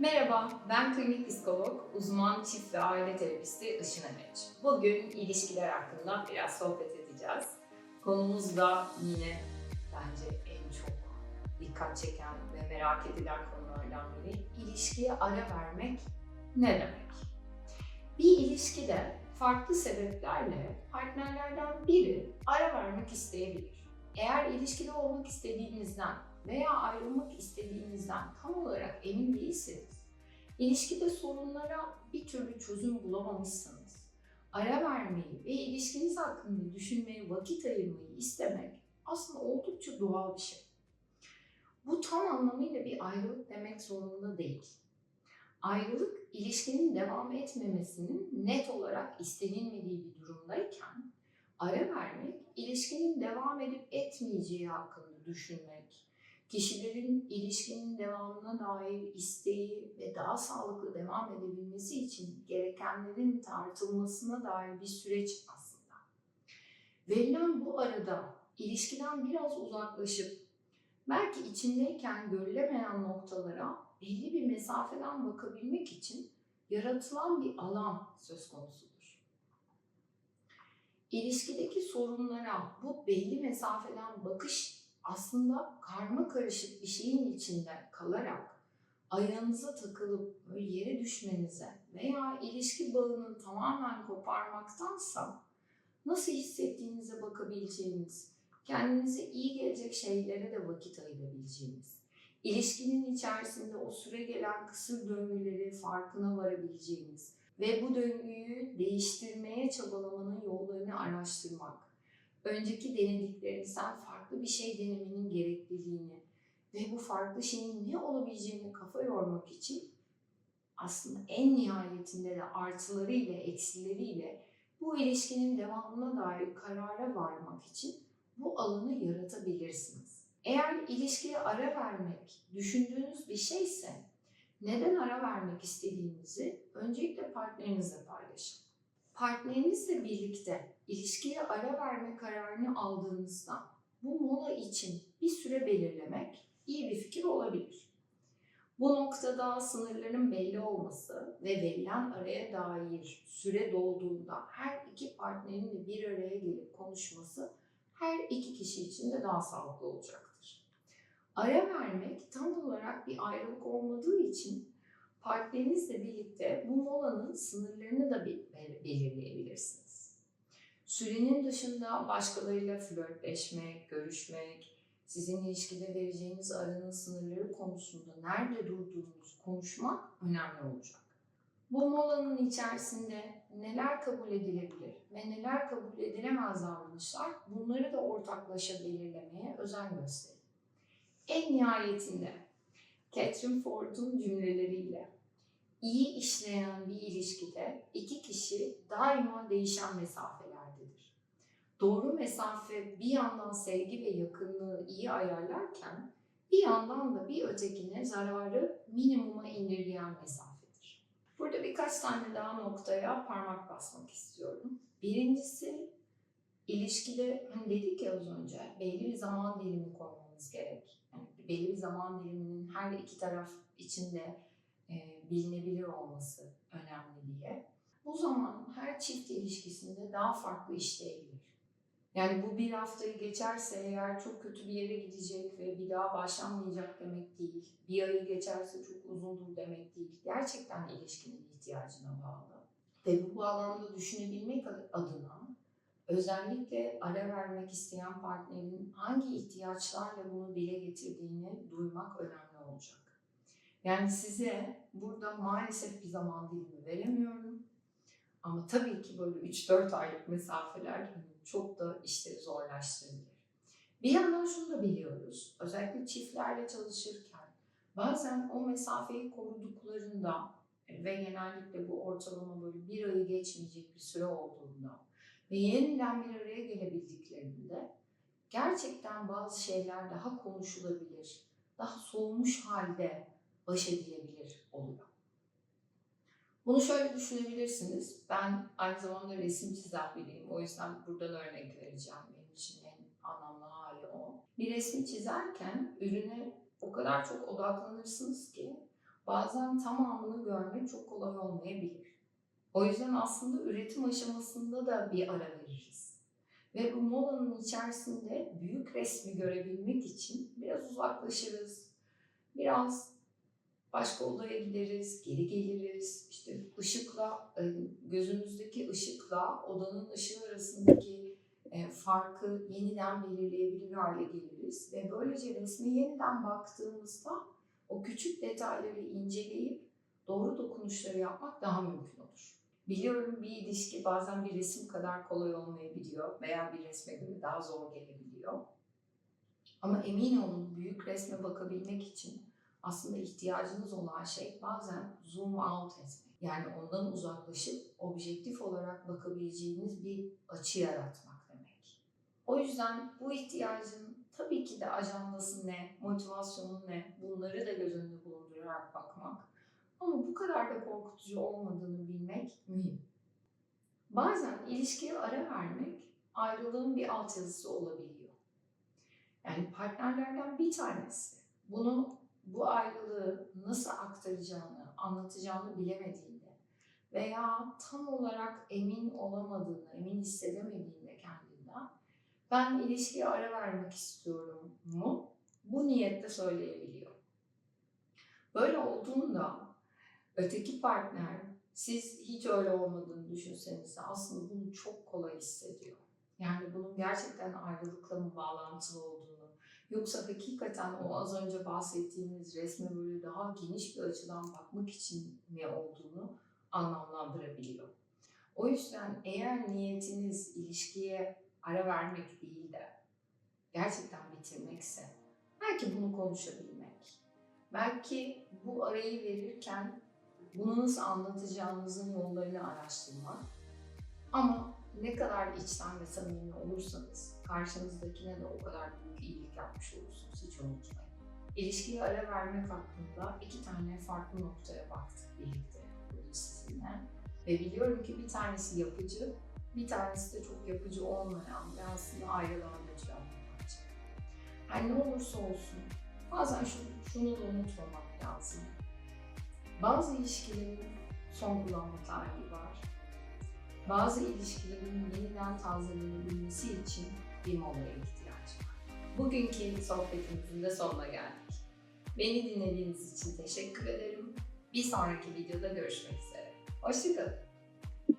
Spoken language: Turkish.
Merhaba, ben klinik psikolog, uzman çift ve aile terapisti Işın Emeç. Bugün ilişkiler hakkında biraz sohbet edeceğiz. Konumuz da yine bence en çok dikkat çeken ve merak edilen konulardan biri. İlişkiye ara vermek ne demek? Bir ilişkide farklı sebeplerle partnerlerden biri ara vermek isteyebilir. Eğer ilişkide olmak istediğinizden veya ayrılmak istediğinizden tam olarak emin değilseniz, ilişkide sorunlara bir türlü çözüm bulamamışsanız, ara vermeyi ve ilişkiniz hakkında düşünmeye vakit ayırmayı istemek aslında oldukça doğal bir şey. Bu tam anlamıyla bir ayrılık demek zorunda değil. Ayrılık, ilişkinin devam etmemesinin net olarak istenilmediği bir durumdayken, ara vermek, ilişkinin devam edip etmeyeceği hakkında düşünmek, kişilerin ilişkinin devamına dair isteği ve daha sağlıklı devam edebilmesi için gerekenlerin tartılmasına dair bir süreç aslında. Verilen bu arada ilişkiden biraz uzaklaşıp belki içindeyken görülemeyen noktalara belli bir mesafeden bakabilmek için yaratılan bir alan söz konusudur. İlişkideki sorunlara bu belli mesafeden bakış aslında karma karışık bir şeyin içinde kalarak ayağınıza takılıp böyle yere düşmenize veya ilişki bağını tamamen koparmaktansa nasıl hissettiğinize bakabileceğiniz, kendinize iyi gelecek şeylere de vakit ayırabileceğiniz, ilişkinin içerisinde o süre gelen kısır döngüleri farkına varabileceğiniz ve bu döngüyü değiştirmeye çabalamanın yollarını araştırmak, önceki denediklerinizden farklı bir şey denemenin gerekliliğini ve bu farklı şeyin ne olabileceğini kafa yormak için aslında en nihayetinde de artılarıyla eksileriyle bu ilişkinin devamına dair karara varmak için bu alanı yaratabilirsiniz. Eğer ilişkiye ara vermek düşündüğünüz bir şeyse neden ara vermek istediğinizi öncelikle partnerinizle paylaşın. Partnerinizle birlikte ilişkiye ara verme kararını aldığınızda bu mola için bir süre belirlemek iyi bir fikir olabilir. Bu noktada sınırların belli olması ve verilen araya dair süre dolduğunda her iki partnerin de bir araya gelip konuşması her iki kişi için de daha sağlıklı olacaktır. Ara vermek tam olarak bir ayrılık olmadığı için partnerinizle birlikte bu molanın sınırlarını da belirleyebilirsiniz. Sürenin dışında başkalarıyla flörtleşmek, görüşmek, sizin ilişkide vereceğiniz aranın sınırları konusunda nerede durduğunuz konuşmak önemli olacak. Bu molanın içerisinde neler kabul edilebilir ve neler kabul edilemez davranışlar bunları da ortaklaşa belirlemeye özen gösterin. En nihayetinde Catherine Ford'un cümleleriyle iyi işleyen bir ilişkide iki kişi daima değişen mesafelerdedir. Doğru mesafe bir yandan sevgi ve yakınlığı iyi ayarlarken bir yandan da bir ötekine zararı minimuma indirgeyen mesafedir. Burada birkaç tane daha noktaya parmak basmak istiyorum. Birincisi ilişkide hani dedik ya az önce belli bir zaman dilimi koymamız gerek. Yani belli bir zaman diliminin her iki taraf içinde e, bilinebilir olması önemli diye. Bu zaman her çift ilişkisinde daha farklı işleyebilir. Yani bu bir haftayı geçerse eğer çok kötü bir yere gidecek ve bir daha başlanmayacak demek değil. Bir ayı geçerse çok uzundur demek değil. Gerçekten ilişkinin ihtiyacına bağlı. Ve bu bağlamda düşünebilmek adına özellikle ara vermek isteyen partnerin hangi ihtiyaçlarla bunu dile getirdiğini duymak önemli olacak. Yani size burada maalesef bir zaman dilimi veremiyorum. Ama tabii ki böyle 3-4 aylık mesafeler hani çok da işleri zorlaştırabilir. Bir yandan şunu da biliyoruz. Özellikle çiftlerle çalışırken bazen o mesafeyi koruduklarında ve genellikle bu ortalama böyle bir ayı geçmeyecek bir süre olduğunda ve yeniden bir araya gelebildiklerinde gerçekten bazı şeyler daha konuşulabilir, daha soğumuş halde baş edilebilir oluyor. Bunu şöyle düşünebilirsiniz. Ben aynı zamanda resim çizen biriyim. O yüzden buradan örnek vereceğim. Benim için en anlamlı hali o. Bir resmi çizerken ürüne o kadar çok odaklanırsınız ki bazen tamamını görmek çok kolay olmayabilir. O yüzden aslında üretim aşamasında da bir ara veririz. Ve bu molanın içerisinde büyük resmi görebilmek için biraz uzaklaşırız. Biraz başka odaya gideriz, geri geliriz. İşte ışıkla, e, gözümüzdeki ışıkla odanın ışığı arasındaki e, farkı yeniden belirleyebilir hale geliriz. Ve böylece resme yeniden baktığımızda o küçük detayları inceleyip doğru dokunuşları yapmak daha mümkün olur. Biliyorum bir ilişki bazen bir resim kadar kolay olmayabiliyor veya bir resme göre daha zor gelebiliyor. Ama emin olun büyük resme bakabilmek için aslında ihtiyacınız olan şey bazen zoom out etmek. Yani ondan uzaklaşıp objektif olarak bakabileceğiniz bir açı yaratmak demek. O yüzden bu ihtiyacın tabii ki de ajandası ne, motivasyonu ne bunları da göz önünde bulundurarak bakmak. Ama bu kadar da korkutucu olmadığını bilmek mühim. Bazen ilişkiye ara vermek ayrılığın bir altyazısı olabiliyor. Yani partnerlerden bir tanesi bunu bu ayrılığı nasıl aktaracağını, anlatacağını bilemediğinde veya tam olarak emin olamadığını, emin hissedemediğinde kendinden ben ilişkiye ara vermek istiyorum mu? Bu niyette söyleyebiliyor. Böyle olduğunda öteki partner siz hiç öyle olmadığını düşünseniz de aslında bunu çok kolay hissediyor. Yani bunun gerçekten ayrılıkla mı bağlantılı olduğunu, yoksa hakikaten o az önce bahsettiğimiz resme böyle daha geniş bir açıdan bakmak için mi olduğunu anlamlandırabiliyor. O yüzden eğer niyetiniz ilişkiye ara vermek değil de gerçekten bitirmekse belki bunu konuşabilmek, belki bu arayı verirken bunu nasıl anlatacağınızın yollarını araştırmak ama ne kadar içten ve samimi olursanız karşınızdakine de o kadar büyük iyilik yapmış olursunuz. Hiç unutmayın. İlişkiye ara vermek hakkında iki tane farklı noktaya baktık birlikte bugün sizinle. Ve biliyorum ki bir tanesi yapıcı, bir tanesi de çok yapıcı olmayan ve aslında ayrılan götüren bir parça. Ne olursa olsun bazen şunu, şunu da unutmamak lazım. Bazı ilişkilerin son kullanma tarihi var. Bazı ilişkilerin yeniden tazelenebilmesi için bir molaya ihtiyaç var. Bugünkü sohbetimizin de sonuna geldik. Beni dinlediğiniz için teşekkür ederim. Bir sonraki videoda görüşmek üzere. Hoşçakalın.